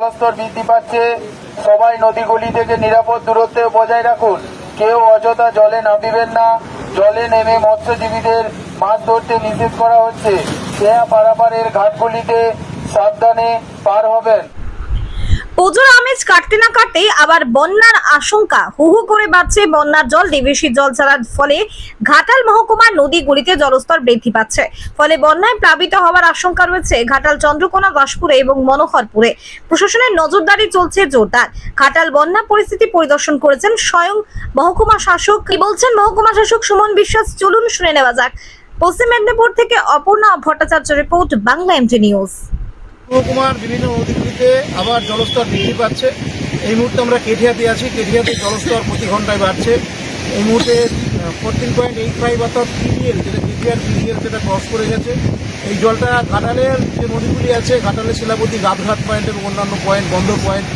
জলস্তর বৃদ্ধি পাচ্ছে। সবাই নদীগুলি থেকে নিরাপদ দূরত্বে বজায় রাখুন। কেউ অযথা জলে নামিবেন না। জলে নেমে মৎস্যজীবীদের মাছ ধরতে নিষেধ করা হচ্ছে। সেয়া পারাপারের ঘাটগুলিতে সাবধানে পার হবেন। পুজোর আমেজ কাটতে না কাটতেই আবার বন্যার আশঙ্কা। হু হু করে বাড়ছে বন্যার জল দেবেশি জল ছাড়ার ফলে ঘাটাল মহকুমার নদীগুলিতে জলস্তর বৃদ্ধি পাচ্ছে। ফলে বন্যায় প্লাবিত হওয়ার আশঙ্কা রয়েছে ঘাটাল চন্দ্রকোনা, দাসপুরে এবং মনোহরপুরে। প্রশাসনের নজরদারি চলছে জোরদার। ঘাটাল বন্যা পরিস্থিতি পরিদর্শন করেছেন স্বয়ং মহকুমা শাসক। কি বলছেন মহকুমা শাসক সুমন বিশ্বাস? চলুন শুনে নেওয়া যাক। পশ্চিম মেদিনীপুর থেকে Aparna Bhattacharya report, Bangla MT news. মহকুমার বিভিন্ন নদীগুলিতে আবার জলস্তর বৃদ্ধি পাচ্ছে। এই মুহূর্তে আমরা কেঠিয়াতে আছি। কেঠিয়াতে জলস্তর প্রতি ঘন্টায় বাড়ছে। এই মুহূর্তে ফোরটিন পয়েন্ট এইট ফাইভ অর্থাৎ পিডিএল যেটা কেটিআর পিডিএল সেটা ক্রস করে গেছে। এই জলটা ঘাটালের যে নদীগুলি আছে, ঘাটালের শিলাপতি গাদঘাট পয়েন্ট এবং অন্যান্য পয়েন্ট বন্ধ পয়েন্ট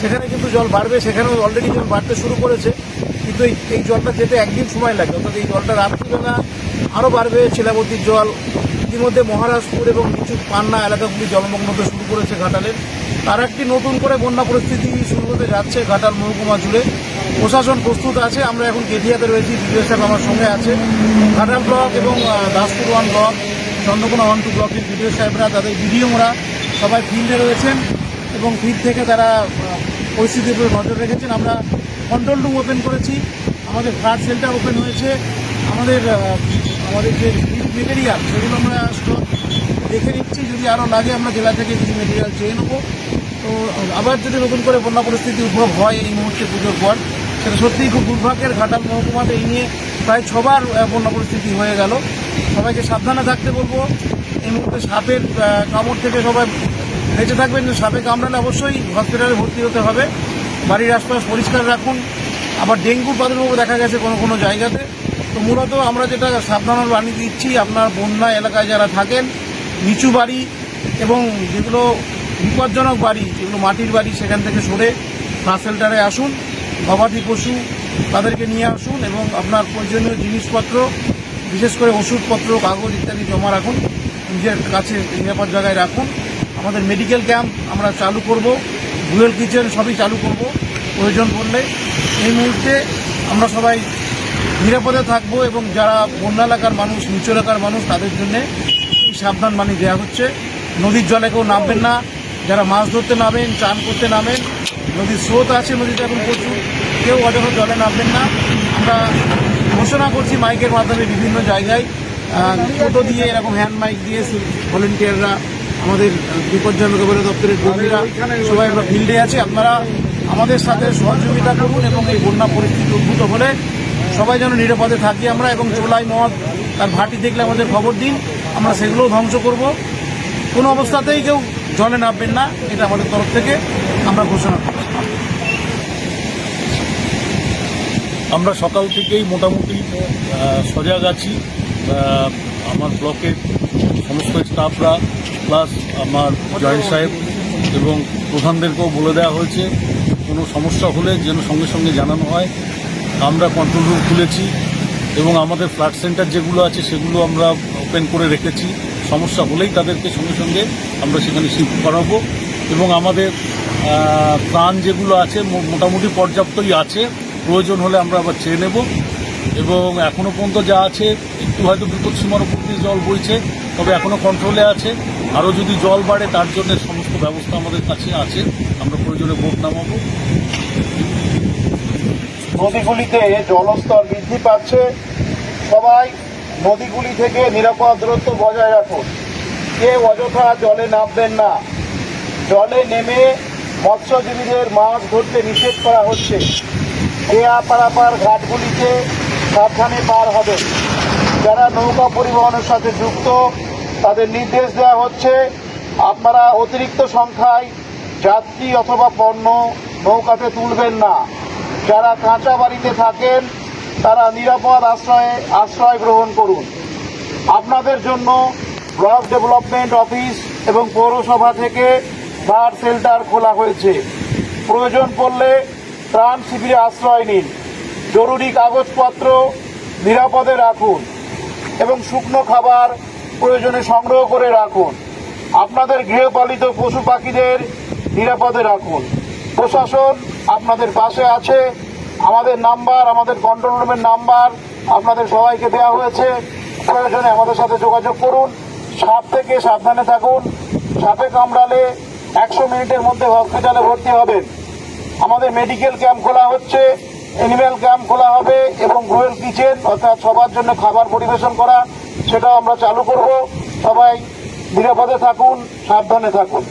সেখানে কিন্তু জল বাড়বে। সেখানেও অলরেডি জল বাড়তে শুরু করেছে। কিন্তু এই জলটা যেতে একদিন সময় লাগে। অর্থাৎ এই জলটা রাত্রিবেলা আরও বাড়বে। শিলাবতীর জল ইতিমধ্যে মহারাজপুর এবং কিছু পান্না এলাকাগুলি জলমগ্ন হতে শুরু করেছে ঘাটালের তার একটি নতুন করে বন্যা পরিস্থিতি শুরু হতে যাচ্ছে ঘাটাল মহকুমা জুড়ে। প্রশাসন প্রস্তুত আছে, আমরা এখন কেটিয়াতে রয়েছি, বিডিও সাহেব আমার সঙ্গে আছে। ঘাটাল ব্লক এবং Daspur one block, Chandrakona one two ব্লকের বিডিও সাহেবরা, তাদের বিডিওরা সবাই ফিল্ডে রয়েছেন এবং ফিল্ড থেকে তারা পরিস্থিতির উপরে নজর রেখেছেন। আমরা কন্ট্রোল রুম ওপেন করেছি। আমাদের ফ্লাড সেন্টার ওপেন হয়েছে। আমাদের আমাদের যে মেটেরিয়াল, সেগুলো আমরা স্টক দেখে নিচ্ছি। যদি আরও লাগে, আমরা জেলা থেকে কিছু মেটেরিয়াল চেয়ে নেব। তো, আবার যদি নতুন করে বন্যা পরিস্থিতি উদ্ভব হয় এই মুহূর্তে পুজোর পর, সেটা সত্যিই খুব দুর্ভাগ্যের ঘাটাল মহকুমাতে এই নিয়ে প্রায় ছবার বন্যা পরিস্থিতি হয়ে গেল। সবাইকে সাবধানে থাকতে বলব। এই মুহূর্তে সাপের কামড় থেকে সবাই বেঁচে থাকবেন। সাপে কামড়ালে অবশ্যই হসপিটালে ভর্তি হতে হবে। বাড়ির আশপাশ পরিষ্কার রাখুন। আবার ডেঙ্গু প্রাদুর্ভাব দেখা গেছে কোনো কোনো জায়গাতে। তো মূলত আমরা যেটা সাবধানের বাণী দিচ্ছি, আপনার বন্যা এলাকায় যারা থাকেন, নিচু বাড়ি এবং যেগুলো বিপজ্জনক বাড়ি, যেগুলো মাটির বাড়ি, সেখান থেকে সরে শেল্টারে আসুন, গবাদি পশু তাদেরকে নিয়ে আসুন এবং আপনার প্রয়োজনীয় জিনিসপত্র, বিশেষ করে ওষুধপত্র, কাগজ ইত্যাদি জমা রাখুন, নিজের কাছে নিরাপদ জায়গায় রাখুন। আমাদের মেডিকেল ক্যাম্প আমরা চালু করব রুয়েল কিচেন সবই চালু করব। প্রয়োজন পড়লে এই মুহূর্তে আমরা সবাই নিরাপদে থাকব এবং যারা বন্যা এলাকার মানুষ, নিচু এলাকার মানুষ, তাদের জন্য এই সাবধান বাণী দেওয়া হচ্ছে। নদীর জলে কেউ নামবেন না। যারা মাছ ধরতে নামেন, চান করতে নামেন, নদীর স্রোত আছে নদীতে এখন প্রচুর। কেউ অযথা জলে নামবেন না। আমরা ঘোষণা করছি মাইকের মাধ্যমে বিভিন্ন জায়গায়। টোটো দিয়ে এরকম হ্যান্ড মাইক দিয়ে ভলেন্টিয়াররা আমাদের বিপজ্জনক মোকাবিলা দপ্তরের কর্মীরা, সবাই আমরা ফিল্ডে আছি। আপনারা আমাদের সাথে সহযোগিতা করুন এবং এই বন্যা পরিস্থিতি উদ্ভূত হলে সবাই যেন নিরাপদে থাকি আমরা এবং চোলাই মদ তার ভাটি দেখলে আমাদের খবর দিন। আমরা সেগুলোও ধ্বংস করব। কোনো অবস্থাতেই কেউ জলে নামবেন না, এটা আমাদের তরফ থেকে আমরা ঘোষণা করছি। আমরা সকাল থেকেই মোটামুটি সজাগ আছি। আমার ব্লকের সমস্ত স্টাফরা, প্লাস আমার জয়েন্ট সাহেব এবং প্রধানদেরকেও বলে দেওয়া হয়েছে, কোনো সমস্যা হলে যেন সঙ্গে সঙ্গে জানানো হয়। আমরা কন্ট্রোল রুম খুলেছি এবং আমাদের ফ্ল্যাট সেন্টার যেগুলো আছে সেগুলো আমরা ওপেন করে রেখেছি। সমস্যা হলেই তাদেরকে সঙ্গে সঙ্গে আমরা সেখানে শিফট করাবো এবং আমাদের ত্রাণ যেগুলো আছে মোটামুটি পর্যাপ্তই আছে। প্রয়োজন হলে আমরা আবার চেয়ে নেব এবং এখনও পর্যন্ত যা আছে, একটু হয়তো বিপদ সীমার উপর দিয়ে জল বইছে, তবে এখনও কন্ট্রোলে আছে। আরও যদি জল বাড়ে, তার জন্য সমস্ত ব্যবস্থা আমাদের কাছে আছে। আমরা প্রয়োজনে বোট নামাবো। নদীগুলিতে জলস্তর বৃদ্ধি পাচ্ছে। সবাই নদীগুলি থেকে নিরাপদ দূরত্ব বজায় রাখুন। কেউ অযথা জলে নামবেন না। জলে নেমে মৎস্যজীবীদের মাছ ধরতে নিষেধ করা হচ্ছে। কেয়া পারাপার ঘাটগুলিতে সাবধানে পার হবে। যারা নৌকা পরিবহনের সাথে যুক্ত, তাদের নির্দেশ দেওয়া হচ্ছে, আপনারা অতিরিক্ত সংখ্যায় যাত্রী অথবা পণ্য নৌকাতে তুলবেন না। যারা কাঁচা বাড়িতে থাকেন, তারা নিরাপদ আশ্রয়ে, আশ্রয় গ্রহণ করুন। আপনাদের জন্য ব্লক ডেভেলপমেন্ট অফিস এবং পৌরসভা থেকে ফ্লাড শেল্টার খোলা হয়েছে। প্রয়োজন পড়লে ত্রাণ শিবিরে আশ্রয় নিন। জরুরি কাগজপত্র নিরাপদে রাখুন এবং শুকনো খাবার প্রয়োজনে সংগ্রহ করে রাখুন। আপনাদের গৃহপালিত পশু পাখিদের নিরাপদে রাখুন। প্রশাসন আপনাদের পাশে আছে। আমাদের নাম্বার, আমাদের কন্ট্রোল রুমের নাম্বার আপনাদের সবাইকে দেওয়া হয়েছে। প্রয়োজনে আমাদের সাথে যোগাযোগ করুন। সাপ থেকে সাবধানে থাকুন। সাপে কামড়ালে একশো মিনিটের মধ্যে হসপিটালে ভর্তি হবেন। আমাদের মেডিকেল ক্যাম্প খোলা হচ্ছে। অ্যানিম্যাল ক্যাম্প খোলা হবে এবং গ্রোয়েল কিচেন অর্থাৎ সবার জন্য খাবার পরিবেশন করা, সেটাও আমরা চালু করব। সবাই নিরাপদে থাকুন, সাবধানে থাকুন।